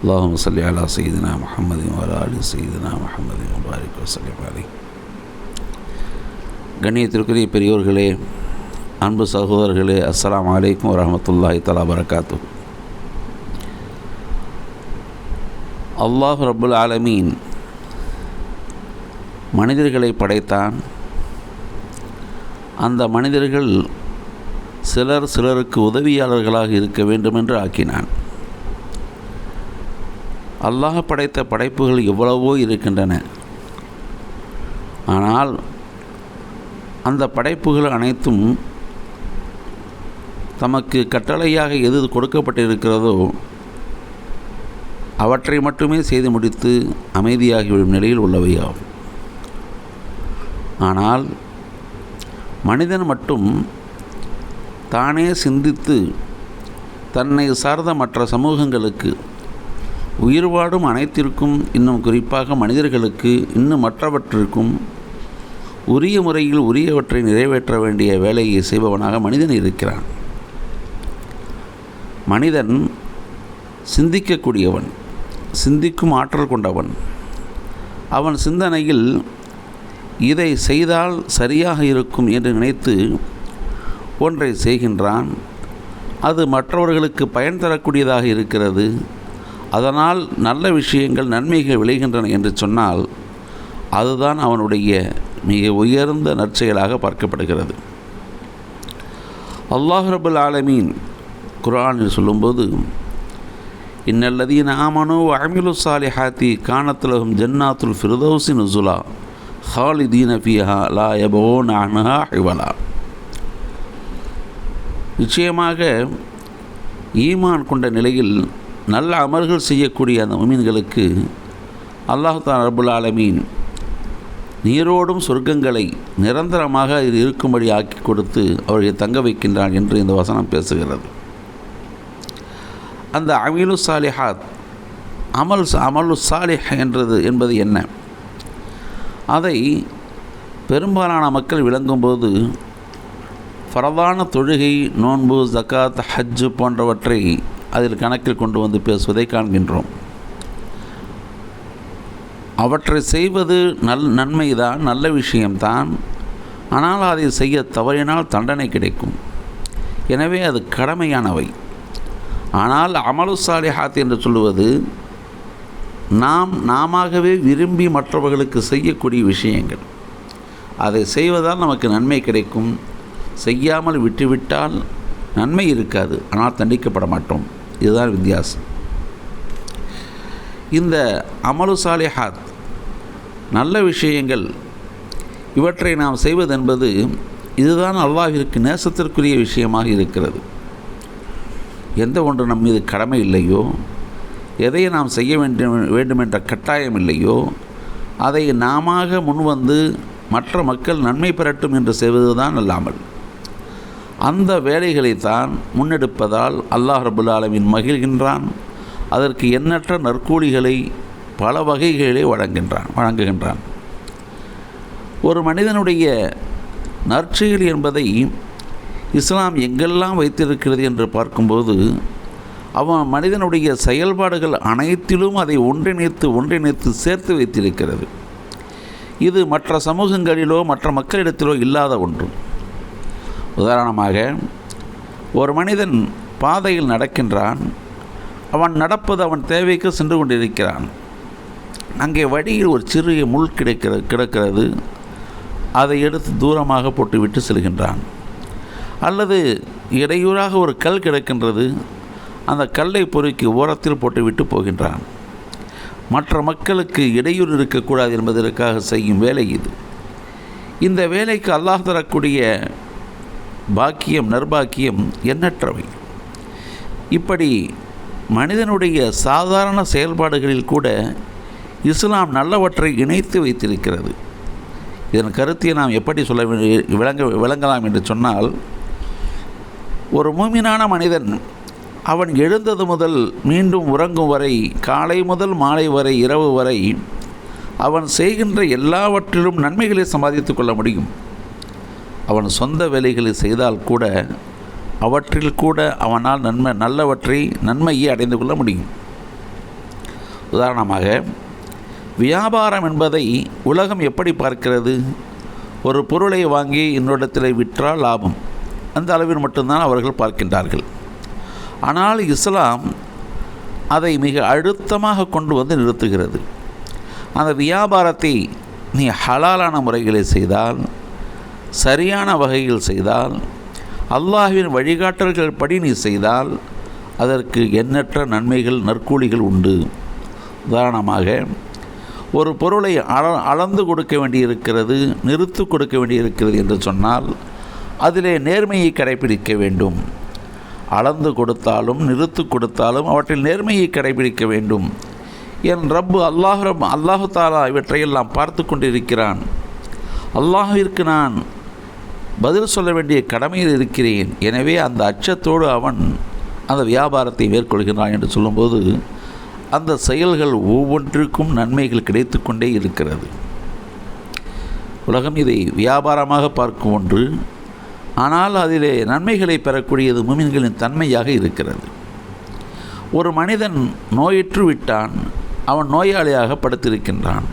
اللهم صل على سيدنا محمد وعلى آل سيدنا محمد وبارك وسلم عليه கண்ணியத்திற்குரிய பெரியோர்களே அன்பு சகோதரர்களே அஸ்ஸலாமு அலைக்கும் வரஹமத்துல்லாஹி தலா வரகாத்து அல்லாஹ் ரப்புல் ஆலமீன் மனிதர்களை படைத்தான் அந்த மனிதர்கள் சிலர் சிலருக்கு உதவியாளர்களாக இருக்க வேண்டும் என்று ஆக்கினான் அல்லாஹ் படைத்த படைப்புகள் எவ்வளவோ இருக்கின்றன. ஆனால் அந்த படைப்புகள் அனைத்தும் தமக்கு கட்டளையாக எது கொடுக்கப்பட்டிருக்கிறதோ அவற்றை மட்டுமே செய்து முடித்து அமைதியாகிவிடும் நிலையில் உள்ளவையாகும் ஆனால் மனிதன் மட்டும் தானே சிந்தித்து தன்னை சார்ந்த மற்ற சமூகங்களுக்கு உயிர் வாடும் அனைத்திற்கும் இன்னும் குறிப்பாக மனிதர்களுக்கு இன்னும் மற்றவற்றிற்கும் உரிய முறையில் உரியவற்றை நிறைவேற்ற வேண்டிய வேலையை செய்பவனாக மனிதன் இருக்கிறான். மனிதன் சிந்திக்கக்கூடியவன் சிந்திக்கும் ஆற்றல் கொண்டவன். அவன் சிந்தனையில் இதை செய்தால் சரியாக இருக்கும் என்று நினைத்து ஒன்றை செய்கின்றான். அது மற்றவர்களுக்கு பயன் தரக்கூடியதாக இருக்கிறது. அதனால் நல்ல விஷயங்கள் நன்மைகள் விளைகின்றன என்று சொன்னால் அதுதான் அவனுடைய மிக உயர்ந்த நற்செயலாக பார்க்கப்படுகிறது. அல்லாஹ் ரபுல் ஆலமீன் குரானில் சொல்லும்போது இன்னல்லதீன் ஆமனு அமிலு சாலிஹாத்தி காணத்துலகும் ஜன்னாத்துல் ஃபிர்தௌசி நுசுலா ஹாலிதீன ஃபிஹா லா எபோ அன்ஹா ஹிவலா. நிச்சயமாக ஈமான் கொண்ட நிலையில் நல்ல அமல்கள் செய்யக்கூடிய அந்த மீன்களுக்கு அல்லாஹ் தான் ரபுல் ஆலமீன் நீரோடும் சொர்க்கங்களை நிரந்தரமாக இது இருக்கும்படி ஆக்கி கொடுத்து அவர்களை தங்க வைக்கின்றான் என்று இந்த வசனம் பேசுகிறது. அந்த அமிலு சாலிஹாத் அமல் அமலு சாலிஹ் என்றது என்பது என்ன? அதை பெரும்பாலான மக்கள் விளங்கும்போது பரவான தொழுகை நோன்பு ஜக்காத் ஹஜ்ஜு போன்றவற்றை அதில் கணக்கில் கொண்டு வந்து பேசுவதை காண்கின்றோம். அவற்றை செய்வது நல் நன்மைதான் நல்ல விஷயம்தான். ஆனால் அதை செய்ய தவறினால் தண்டனை கிடைக்கும். எனவே அது கடமையானவை. ஆனால் அமலு சாலிஹாத் என்று சொல்லுவது நாம் நாமவே விரும்பி மற்றவர்களுக்கு செய்யக்கூடிய விஷயங்கள். அதை செய்வதால் நமக்கு நன்மை கிடைக்கும். செய்யாமல் விட்டுவிட்டால் நன்மை இருக்காது. ஆனால் தண்டிக்கப்பட மாட்டோம். இதுதான் வித்தியாசம். இந்த அமலு சாலிஹாத் நல்ல விஷயங்கள் இவற்றை நாம் செய்வதென்பது இதுதான் அல்லாஹிற்கு நேசத்திற்குரிய விஷயமாக இருக்கிறது. எந்த ஒன்று நம் மீது கடமை இல்லையோ எதை நாம் செய்ய வேண்டும் வேண்டுமென்ற கட்டாயம் இல்லையோ அதை நாம முன்வந்து மற்ற மக்கள் நன்மை பெறட்டும் என்று செய்வதுதான் அல்லாமல். அந்த வேலைகளைத்தான் முன்னெடுப்பதால் அல்லாஹ் ரபுல் ஆலமின் மகிழ்கின்றான். அதற்கு எண்ணற்ற நற்கூலிகளை பல வகைகளே வழங்குகின்றான் வழங்குகின்றான். ஒரு மனிதனுடைய நற்செயல் என்பதை இஸ்லாம் எங்கெல்லாம் வைத்திருக்கிறது என்று பார்க்கும்போது அவன் மனிதனுடைய செயல்பாடுகள் அனைத்திலும் அதை ஒன்றிணைத்து ஒன்றிணைத்து சேர்த்து வைத்திருக்கிறது. இது மற்ற சமூகங்களிலோ மற்ற மக்களிடத்திலோ இல்லாத ஒன்று. உதாரணமாக ஒரு மனிதன் பாதையில் நடக்கின்றான். அவன் நடப்பது அவன் தேவைக்கு சென்று கொண்டிருக்கிறான். அங்கே வழியில் ஒரு சிறிய முள் கிடைக்கிற கிடக்கிறது. அதை எடுத்து தூரமாக போட்டுவிட்டு செல்கின்றான். அல்லது இடையூறாக ஒரு கல் கிடக்கின்றது. அந்த கல்லை பொறுக்கி ஓரத்தில் போட்டுவிட்டு போகின்றான். மற்ற மக்களுக்கு இடையூறு இருக்கக்கூடாது என்பதற்காக செய்யும் வேலை இது. இந்த வேலைக்கு அல்லாஹ் தரக்கூடிய பாக்கியம் நர்பாக்கியம் எண்ணற்றவை. இப்படி மனிதனுடைய சாதாரண செயல்பாடுகளில் கூட இஸ்லாம் நல்லவற்றை இணைத்து வைத்திருக்கிறது. இதன் கருத்தை நாம் எப்படி சொல்ல விளங்க விளங்கலாம் என்று சொன்னால் ஒரு மூமினான மனிதன் அவன் எழுந்தது முதல் மீண்டும் உறங்கும் வரை காலை முதல் மாலை வரை இரவு வரை அவன் செய்கின்ற எல்லாவற்றிலும் நன்மைகளை சம்பாதித்து கொள்ள முடியும். அவன் சொந்த வேலைகளை செய்தால் கூட அவற்றில் கூட அவனால் நன்மை நல்லவற்றை நன்மையை அடைந்து கொள்ள முடியும். உதாரணமாக வியாபாரம் என்பதை உலகம் எப்படி பார்க்கிறது? ஒரு பொருளை வாங்கி இன்னொருடத்தில் விற்றால் லாபம். அந்த அளவில் மட்டும்தான் அவர்கள் பார்க்கின்றார்கள். ஆனால் இஸ்லாம் அதை மிக அழுத்தமாக கொண்டு வந்து நிறுத்துகிறது. அந்த வியாபாரத்தை நீ ஹலாலான முறைகளை செய்தால் சரியான வகையில் செய்தால் அல்லாஹின் வழிகாட்டல்கள் படி நீ செய்தால் அதற்கு எண்ணற்ற நன்மைகள் நற்கூலிகள் உண்டு. உதாரணமாக ஒரு பொருளை அள அளந்து கொடுக்க வேண்டியிருக்கிறது நிறுத்து கொடுக்க வேண்டியிருக்கிறது என்று சொன்னால் அதிலே நேர்மையை கடைபிடிக்க வேண்டும். அளந்து கொடுத்தாலும் நிறுத்து கொடுத்தாலும் அவற்றில் நேர்மையை கடைபிடிக்க வேண்டும். என் ரப்பு அல்லாஹ் ரப் அல்லாஹு தாலா இவற்றையெல்லாம் பார்த்து கொண்டிருக்கிறான். அல்லாஹிற்கு நான் பதில் சொல்ல வேண்டிய கடமையில் இருக்கிறேன். எனவே அந்த அச்சத்தோடு அவன் அந்த வியாபாரத்தை மேற்கொள்கிறான் என்று சொல்லும்போது அந்த செயல்கள் ஒவ்வொன்றுக்கும் நன்மைகள் கிடைத்து கொண்டே இருக்கிறது. உலகம் இதை வியாபாரமாக பார்க்கும் ஒன்று ஆனால் அதிலே நன்மைகளை பெறக்கூடியது முமின்களின் தன்மையாக இருக்கிறது. ஒரு மனிதன் நோயிற்று விட்டான் அவன் நோயாளியாக படுத்திருக்கின்றான்.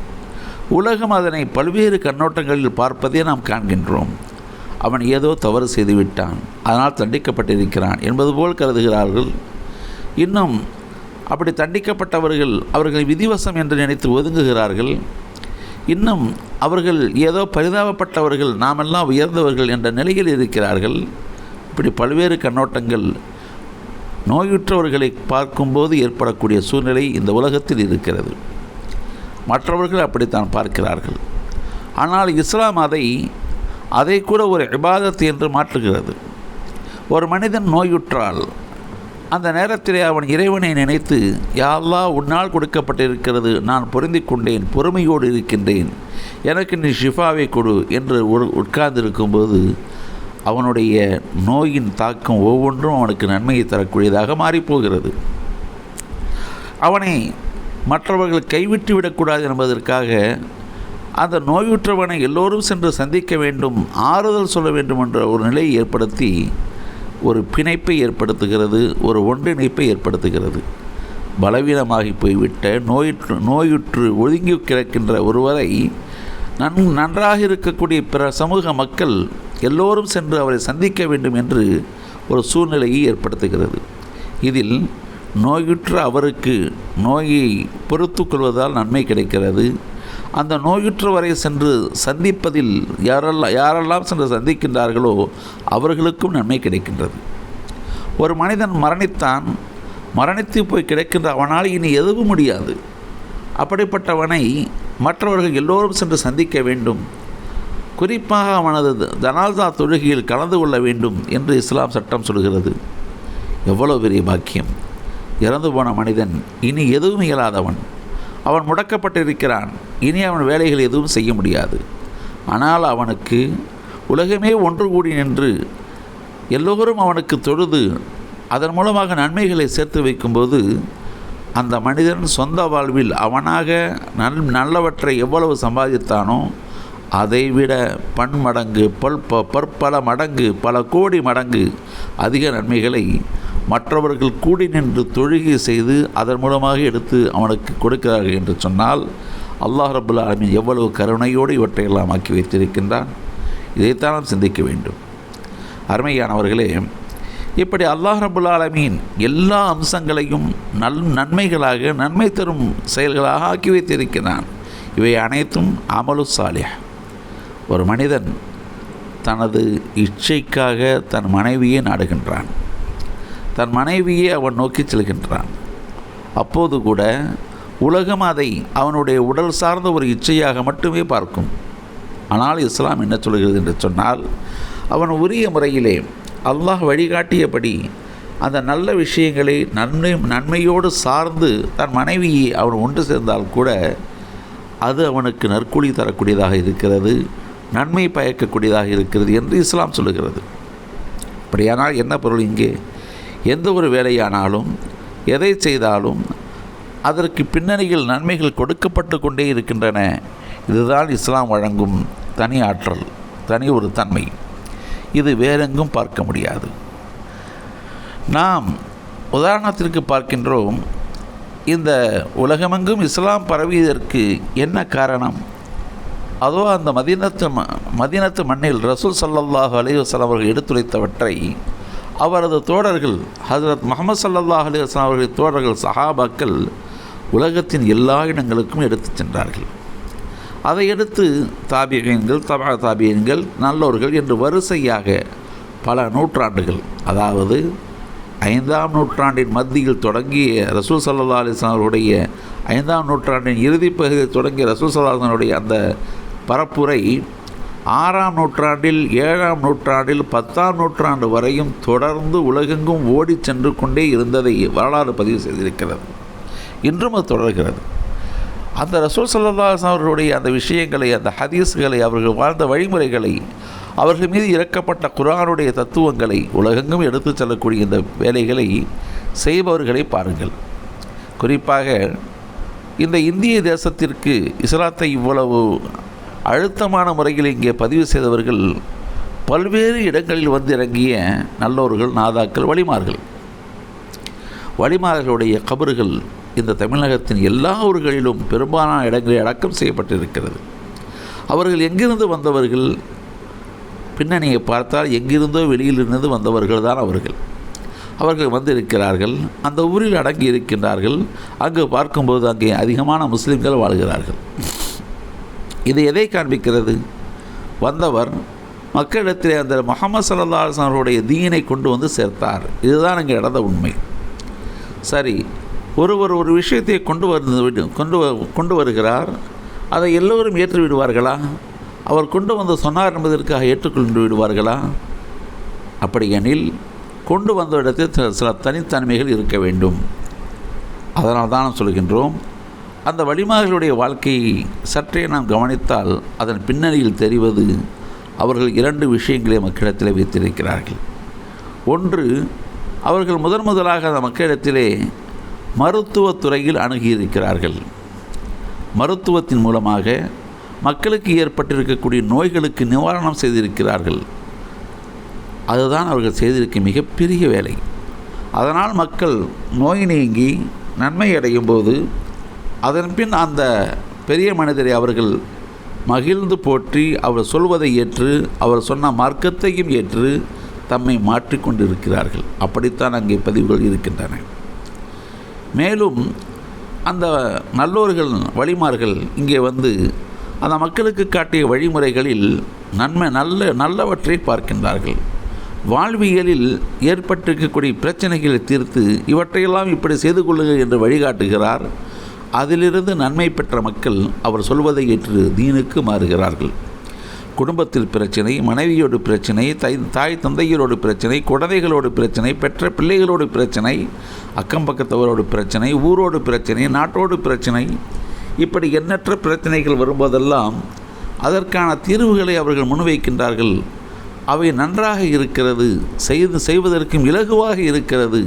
உலகம் அதனை பல்வேறு கண்ணோட்டங்களில் பார்ப்பதே நாம் காண்கின்றோம். அவன் ஏதோ தவறு செய்துவிட்டான். அதனால் தண்டிக்கப்பட்டிருக்கிறான் என்பது போல் கருதுகிறார்கள். இன்னும் அப்படி தண்டிக்கப்பட்டவர்கள் அவர்கள் விதிவசம் என்று நினைத்து ஒதுங்குகிறார்கள். இன்னும் அவர்கள் ஏதோ பரிதாபப்பட்டவர்கள் நாமெல்லாம் உயர்ந்தவர்கள் என்ற நிலையில் இருக்கிறார்கள். இப்படி பல்வேறு கண்ணோட்டங்கள் நோயுற்றவர்களை பார்க்கும்போது ஏற்படக்கூடிய சூழ்நிலை இந்த உலகத்தில் இருக்கிறது. மற்றவர்கள் அப்படித்தான் பார்க்கிறார்கள். ஆனால் இஸ்லாம் அதை அதை கூட ஒரு இபாதத் என்று மாற்றுகிறது. ஒரு மனிதன் நோயுற்றால் அந்த நேரத்திலே அவன் இறைவனை நினைத்து யாழ்லா உன்னால் கொடுக்கப்பட்டிருக்கிறது நான் பொருந்தி கொண்டேன் பொறுமையோடு இருக்கின்றேன் எனக்கு நீ ஷிஃபாவை கொடு என்று ஒரு உட்கார்ந்திருக்கும்போது அவனுடைய நோயின் தாக்கம் ஒவ்வொன்றும் அவனுக்கு நன்மையை தரக்கூடியதாக மாறிப்போகிறது. அவனை மற்றவர்கள் கைவிட்டு விடக்கூடாது என்பதற்காக அந்த நோயுற்றவனை எல்லோரும் சென்று சந்திக்க வேண்டும் ஆறுதல் சொல்ல வேண்டும் என்ற ஒரு நிலையை ஏற்படுத்தி ஒரு பிணைப்பை ஏற்படுத்துகிறது ஒரு ஒன்றிணைப்பை ஏற்படுத்துகிறது. பலவீனமாகி போய்விட்ட நோயுற்று நோயுற்று ஒதுங்கி கிடக்கின்ற ஒருவரை நன் நன்றாக இருக்கக்கூடிய பிற சமூக மக்கள் எல்லோரும் சென்று அவரை சந்திக்க வேண்டும் என்று ஒரு சூழ்நிலையை ஏற்படுத்துகிறது. இதில் நோயுற்ற அவருக்கு நோயை பொறுத்து கொள்வதால் நன்மை கிடைக்கிறது. அந்த நோயுற்றவரை சென்று சந்திப்பதில் யாரெல்லாம் யாரெல்லாம் சென்று சந்திக்கின்றார்களோ அவர்களுக்கும் நன்மை கிடைக்கின்றது. ஒரு மனிதன் மரணித்தான் மரணித்து போய் கிடைக்கின்ற அவனால் இனி எதுவும் முடியாது. அப்படிப்பட்டவனை மற்றவர்கள் எல்லோரும் சென்று சந்திக்க வேண்டும். குறிப்பாக அவனது ஜனால்தா தொழுகையில் கலந்து கொள்ள வேண்டும் என்று இஸ்லாம் சட்டம் சொல்கிறது. எவ்வளோ பெரிய பாக்கியம். இறந்து போன மனிதன் இனி எதுவும் இயலாதவன். அவன் முடக்கப்பட்டிருக்கிறான். இனி அவன் வேலைகள் எதுவும் செய்ய முடியாது. ஆனால் அவனுக்கு உலகமே ஒன்று கூடி நின்று எல்லோரும் அவனுக்கு தொழுது அதன் மூலமாக நன்மைகளை சேர்த்து வைக்கும்போது அந்த மனிதன் சொந்த வாழ்வில் அவனாக நல் நல்லவற்றை எவ்வளவு சம்பாதித்தானோ அதைவிட பன்மடங்கு பல் பற்பல மடங்கு பல கோடி மடங்கு அதிக நன்மைகளை மற்றவர்கள் கூடி நின்று தொழுகை செய்து அதன் மூலமாக எடுத்து அவனுக்கு கொடுக்கிறார்கள் என்று சொன்னால் அல்லாஹ் ரபுல் ஆலமின் எவ்வளவு கருணையோடு இவற்றையெல்லாம் ஆக்கி வைத்திருக்கின்றான்? இதைத்தான் நாம் சிந்திக்க வேண்டும். அருமையானவர்களே இப்படி அல்லாஹ் ரபுல் ஆலமீன் எல்லா அம்சங்களையும் நல் நன்மைகளாக நன்மை தரும் செயல்களாக ஆக்கி வைத்திருக்கிறான். இவை அனைத்தும் அமலு சாலியா ஒரு மனிதன் தனது இச்சைக்காக தன் மனைவியை நாடுகின்றான். தன் மனைவியை அவன் நோக்கி செல்கின்றான். அப்போது கூட உலகம் அதை அவனுடைய உடல் சார்ந்த ஒரு இச்சையாக மட்டுமே பார்க்கும். ஆனால் இஸ்லாம் என்ன சொல்கிறது என்று சொன்னால் அவன் உரிய முறையிலே அல்லாஹ் வழிகாட்டியபடி அந்த நல்ல விஷயங்களை நன்மை நன்மையோடு சார்ந்து தன் மனைவியை அவன் ஒன்று சேர்ந்தால் கூட அது அவனுக்கு நற்கூலி தரக்கூடியதாக இருக்கிறது நன்மை பயக்கக்கூடியதாக இருக்கிறது என்று இஸ்லாம் சொல்லுகிறது. அப்படியானால் என்ன பொருள் இங்கே? எந்த ஒரு வேலையானாலும் எதை செய்தாலும் அதற்கு பின்னணியில் நன்மைகள் கொடுக்கப்பட்டு கொண்டே இருக்கின்றன. இதுதான் இஸ்லாம் வழங்கும் தனி ஆற்றல் தனி ஒரு தன்மை. இது வேறெங்கும் பார்க்க முடியாது. நாம் உதாரணத்திற்கு பார்க்கின்றோம் இந்த உலகமெங்கும் இஸ்லாம் பரவியதற்கு என்ன காரணம்? அதோ அந்த மதீனத்து ம மதீனத்து மண்ணில் ரசூல் சல்லாஹ் அலைஹி வஸல்லம் அவர்கள் எடுத்துரைத்தவற்றை அவரது தோழர்கள் ஹசரத் முகமது சல்லல்லாஹு அலிஹஸ்லாம் அவர்களின் தோழர்கள் சஹாபாக்கள் உலகத்தின் எல்லா இடங்களுக்கும் எடுத்துச் சென்றார்கள். அதை எடுத்து தாபியன்கள் தபா தாபியன்கள் நல்லோர்கள் என்று வரிசையாக பல நூற்றாண்டுகள் அதாவது ஐந்தாம் நூற்றாண்டின் மத்தியில் தொடங்கிய ரசூல் சல்லா அலிஸ்லாம் அவருடைய ஐந்தாம் நூற்றாண்டின் இறுதிப் பகுதியில் தொடங்கிய ரசூல் சல்லாஹனுடைய அந்த பரப்புரை ஆறாம் நூற்றாண்டில் ஏழாம் நூற்றாண்டில் பத்தாம் நூற்றாண்டு வரையும் தொடர்ந்து உலகெங்கும் ஓடிச் சென்று கொண்டே இருந்ததை வரலாறு பதிவு செய்திருக்கிறது. இன்றும் அது தொடர்கிறது. அந்த ரசூல் சல்லா அவர்களுடைய அந்த விஷயங்களை அந்த ஹதீஸ்களை அவர்கள் வாழ்ந்த வழிமுறைகளை அவர்கள் மீது இறக்கப்பட்ட குரானுடைய தத்துவங்களை உலகெங்கும் எடுத்துச் செல்லக்கூடிய இந்த வேலைகளை செய்பவர்களை பாருங்கள். குறிப்பாக இந்த இந்திய தேசத்திற்கு இஸ்லாத்தை இவ்வளவு அழுத்தமான முறையில் இங்கே பதிவு செய்தவர்கள் பல்வேறு இடங்களில் வந்து இறங்கிய நல்லோர்கள் நாதாக்கள் வழிமார்கள். வழிமார்களுடைய கபறுகள் இந்த தமிழகத்தின் எல்லா ஊர்களிலும் பெரும்பாலான இடங்களில் அடக்கம் செய்யப்பட்டிருக்கிறது. அவர்கள் எங்கிருந்து வந்தவர்கள்? பின்னணியை பார்த்தால் எங்கிருந்தோ வெளியிலிருந்து வந்தவர்கள் தான் அவர்கள். அவர்கள் வந்திருக்கிறார்கள் அந்த ஊரில் அடங்கி இருக்கின்றார்கள் அங்கு பார்க்கும்போது அங்கே அதிகமான முஸ்லீம்கள் வாழ்கிறார்கள். இது எதை காண்பிக்கிறது? வந்தவர் மக்களிடத்திலே அந்த முகமது சல்லா அவர்களுடைய தீனை கொண்டு வந்து சேர்த்தார். இதுதான் அங்கே நடந்த உண்மை. சரி ஒருவர் ஒரு விஷயத்தை கொண்டு வந்து கொண்டு கொண்டு வருகிறார். அதை எல்லோரும் ஏற்று விடுவார்களா? அவர் கொண்டு வந்து சொன்னார் என்பதற்காக ஏற்றுக்கொண்டு விடுவார்களா? அப்படி எனில் கொண்டு வந்த இடத்தில் சில தனித்தன்மைகள் இருக்க வேண்டும். அதனால் தான் சொல்கின்றோம் அந்த வழிமார்களுடைய வாழ்க்கையை சற்றே நாம் கவனித்தால் அதன் பின்னணியில் தெரிவது அவர்கள் இரண்டு விஷயங்களை மக்களிடத்தில் வைத்திருக்கிறார்கள். ஒன்று அவர்கள் முதன் முதலாக அந்த மக்களிடத்திலே மருத்துவத்துறையில் அணுகியிருக்கிறார்கள். மருத்துவத்தின் மூலமாக மக்களுக்கு ஏற்பட்டிருக்கக்கூடிய நோய்களுக்கு நிவாரணம் செய்திருக்கிறார்கள். அதுதான் அவர்கள் செய்திருக்க மிகப்பெரிய வேலை. அதனால் மக்கள் நோய் நீங்கி நன்மை அடையும் போது அதன்பின் அந்த பெரிய மனிதரை அவர்கள் மகிழ்ந்து போற்றி அவர் சொல்வதை ஏற்று அவர் சொன்ன மார்க்கத்தையும் ஏற்று தம்மை மாற்றிக்கொண்டிருக்கிறார்கள் அப்படித்தான் அங்கே பதிவுகள் இருக்கின்றன. மேலும் அந்த நல்லோர்கள் வழிமார்கள் இங்கே வந்து அந்த மக்களுக்கு காட்டிய வழிமுறைகளில் நன்மை நல்ல நல்லவற்றை பார்க்கின்றார்கள். வாழ்வியலில் ஏற்பட்டிருக்கக்கூடிய பிரச்சனைகளை தீர்த்து இவற்றையெல்லாம் இப்படி செய்து கொள்ளுங்கள் என்று வழிகாட்டுகிறார். அதிலிருந்து நன்மை பெற்ற மக்கள் அவர் சொல்வதை ஏற்று தீனுக்கு மாறுகிறார்கள். குடும்பத்தில் பிரச்சனை மனைவியோடு பிரச்சனை தை தாய் தந்தையரோடு பிரச்சனை குழந்தைகளோடு பிரச்சனை பெற்ற பிள்ளைகளோடு பிரச்சனை அக்கம் பக்கத்தவரோடு பிரச்சனை ஊரோடு பிரச்சனை நாட்டோடு பிரச்சனை இப்படி எண்ணற்ற பிரச்சனைகள் வரும்போதெல்லாம் அதற்கான தீர்வுகளை அவர்கள் முன்வைக்கின்றார்கள் அவை நன்றாக இருக்கிறது செய்து செய்வதற்கும் இலகுவாக இருக்கிறது.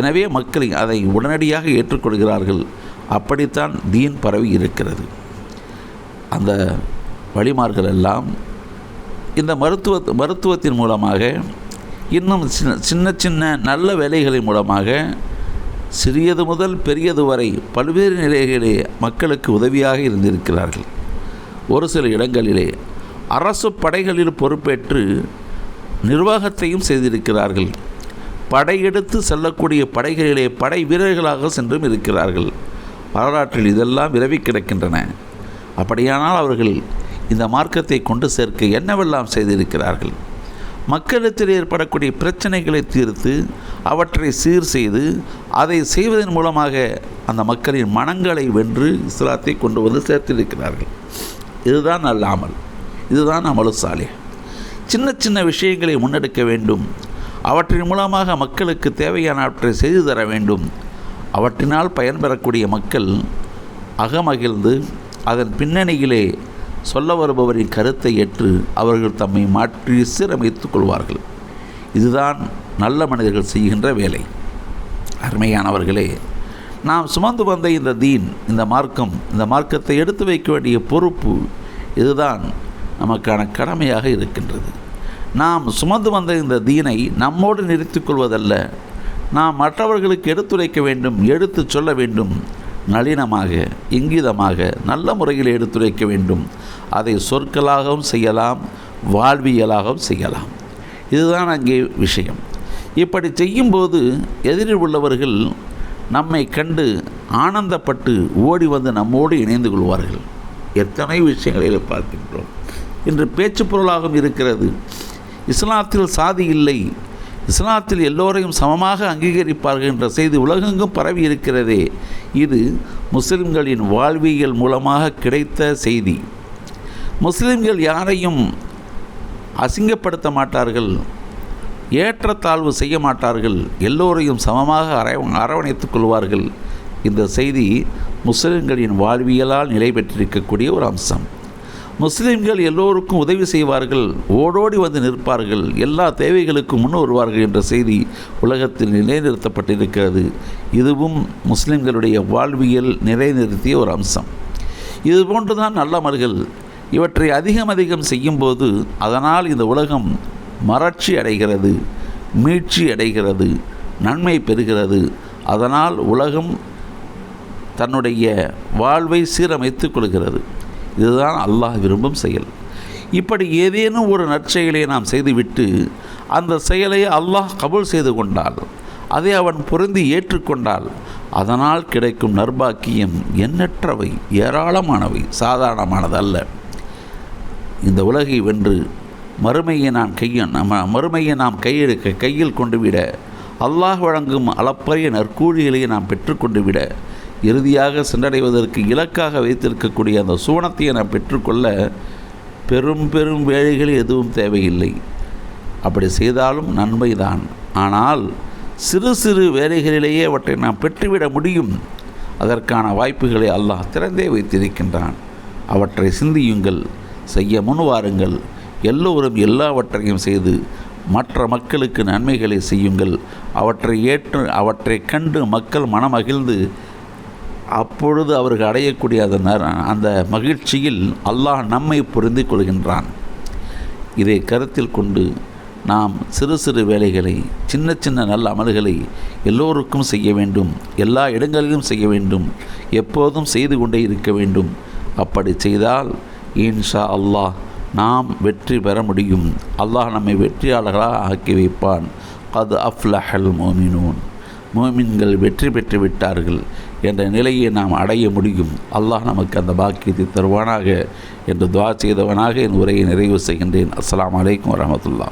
எனவே மக்கள் அதை உடனடியாக ஏற்றுக்கொள்கிறார்கள். அப்படித்தான் தீன் பரவி இருக்கிறது. அந்த வழிமார்கள் எல்லாம் இந்த மருத்துவ மருத்துவத்தின் மூலமாக இன்னும் சின்ன சின்ன சின்ன நல்ல வேலைகளின் மூலமாக சிறியது முதல் பெரியது வரை பல்வேறு நிலைகளிலே மக்களுக்கு உதவியாக இருந்திருக்கிறார்கள். ஒரு சில இடங்களிலே அரசு படைகளில் பொறுப்பேற்று நிர்வாகத்தையும் செய்திருக்கிறார்கள். படையெடுத்து செல்லக்கூடிய படைகளிலே படை வீரர்களாக சென்றும் இருக்கிறார்கள். வரலாற்றில் இதெல்லாம் விரவி கிடக்கின்றன. அப்படியானால் அவர்கள் இந்த மார்க்கத்தை கொண்டு சேர்க்க என்னவெல்லாம் செய்திருக்கிறார்கள்? மக்களிடத்தில் ஏற்படக்கூடிய பிரச்சனைகளை தீர்த்து அவற்றை சீர் செய்து அதை செய்வதன் மூலமாக அந்த மக்களின் மனங்களை வென்று இஸ்லாத்தை கொண்டு வந்து சேர்த்திருக்கிறார்கள். இதுதான் நல்ல அமல். இதுதான் அமலுசாலி சின்ன சின்ன விஷயங்களை முன்னெடுக்க வேண்டும். அவற்றின் மூலமாக மக்களுக்கு தேவையானவற்றை செய்து தர வேண்டும். அவற்றினால் பயன்பெறக்கூடிய மக்கள் அகமகிழ்ந்து அதன் பின்னணியிலே சொல்ல வருபவரின் கருத்தை ஏற்று அவர்கள் தம்மை மாற்றி சீரமைத்துக் கொள்வார்கள். இதுதான் நல்ல மனிதர்கள் செய்கின்ற வேலை. அருமையானவர்களே நாம் சுமந்து வந்த இந்த தீன் இந்த மார்க்கம் இந்த மார்க்கத்தை எடுத்து வைக்க வேண்டிய பொறுப்பு இதுதான் நமக்கான கடமையாக இருக்கின்றது. நாம் சுமந்து வந்த இந்த தீனை நம்மோடு நிறுத்திக் கொள்வதல்ல நாம் மற்றவர்களுக்கு எடுத்துரைக்க வேண்டும் எடுத்துச் சொல்ல வேண்டும். நளினமாக இங்கிதமாக நல்ல முறையில் எடுத்துரைக்க வேண்டும். அதை சொற்களாகவும் செய்யலாம் வாழ்வியலாகவும் செய்யலாம். இதுதான் அங்கே விஷயம். இப்படி செய்யும்போது எதிரில் உள்ளவர்கள் நம்மை கண்டு ஆனந்தப்பட்டு ஓடி வந்து நம்மோடு இணைந்து கொள்வார்கள். எத்தனை விஷயங்களில் பார்க்கின்றோம். இன்று பேச்சு பொருளாகவும் இருக்கிறது. இஸ்லாத்தில் சாதி இல்லை. இஸ்லாத்தில் எல்லோரையும் சமமாக அங்கீகரிப்பார்கள் என்ற செய்தி உலகெங்கும் பரவி இருக்கிறதே இது முஸ்லிம்களின் வாழ்வியல் மூலமாக கிடைத்த செய்தி. முஸ்லிம்கள் யாரையும் அசிங்கப்படுத்த மாட்டார்கள் ஏற்றத்தாழ்வு செய்ய மாட்டார்கள் எல்லோரையும் சமமாக அரை அரவணைத்துக் கொள்வார்கள். இந்த செய்தி முஸ்லிம்களின் வாழ்வியலால் நிலை பெற்றிருக்கக்கூடிய ஒரு அம்சம். முஸ்லிம்கள் எல்லோருக்கும் உதவி செய்வார்கள் ஓடோடி வந்து நிற்பார்கள் எல்லா தேவைகளுக்கும் முன் வருவார்கள் என்ற செய்தி உலகத்தில் நிலைநிறுத்தப்பட்டிருக்கிறது. இதுவும் முஸ்லிம்களுடைய வாழ்வியல் நிலைநிறுத்திய ஒரு அம்சம். இது நல்ல நல்லமர்கள் இவற்றை அதிகம் அதிகம் செய்யும்போது அதனால் இந்த உலகம் மறட்சி அடைகிறது மீட்சி அடைகிறது நன்மை பெறுகிறது. அதனால் உலகம் தன்னுடைய வாழ்வை சீரமைத்து கொள்கிறது. இதுதான் அல்லாஹ் விரும்பும் செயல். இப்படி ஏதேனும் ஒரு நற்செயலை நாம் செய்துவிட்டு அந்த செயலை அல்லாஹ் கபூல் செய்து கொண்டால் அதை அவன் பொருந்தி ஏற்றுக்கொண்டால் அதனால் கிடைக்கும் நர்பாக்கியம் எண்ணற்றவை ஏராளமானவை சாதாரணமானதல்ல. இந்த உலகை வென்று மறுமையை நாம் கைய நம்ம மறுமையை நாம் கையெடுக்க கையில் கொண்டு விட அல்லாஹ் வழங்கும் அளப்பரிய நற்கூலிகளை நாம் பெற்றுக்கொண்டு விட இறுதியாக சென்றடைவதற்கு இலக்காக வைத்திருக்கக்கூடிய அந்த சுவனத்தை நான் பெற்றுக்கொள்ள பெரும் பெரும் வேலைகள் எதுவும் தேவையில்லை. அப்படி செய்தாலும் நன்மைதான். ஆனால் சிறு சிறு வேலைகளிலேயே அவற்றை நாம் பெற்றுவிட முடியும். அதற்கான வாய்ப்புகளை அல்லாஹ் திறந்தே வைத்திருக்கின்றான். அவற்றை சிந்தியுங்கள் செய்ய முன்வாருங்கள் எல்லோரும் எல்லாவற்றையும் செய்து மற்ற மக்களுக்கு நன்மைகளை செய்யுங்கள். அவற்றை ஏற்று அவற்றை கண்டு மக்கள் மனமகிழ்ந்து அப்பொழுது அவர்கள் அடையக்கூடிய அந்த நர- அந்த மகிழ்ச்சியில் அல்லாஹ் நம்மை புரிந்து கொள்கின்றான். இதை கருத்தில் கொண்டு நாம் சிறு சிறு வேலைகளை சின்ன சின்ன நல்ல அமல்களை எல்லோருக்கும் செய்ய வேண்டும் எல்லா இடங்களிலும் செய்ய வேண்டும் எப்போதும் செய்து கொண்டே இருக்க வேண்டும். அப்படி செய்தால் இன்ஷா அல்லாஹ் நாம் வெற்றி பெற முடியும். அல்லாஹ் நம்மை வெற்றியாளர்களாக ஆக்கி வைப்பான். அது அஃப்லஹல் மோமினூன். மோமின்கள் வெற்றி பெற்று விட்டார்கள் என்ற நிலையை நாம் அடைய முடியும். அல்லாஹ் நமக்கு அந்த பாக்கியத்தை தருவானாக என்று துவா செய்தவனாக என் உரையை நிறைவு செய்கின்றேன். அஸ்லாம் வலைக்கம் வரமத்துல்லா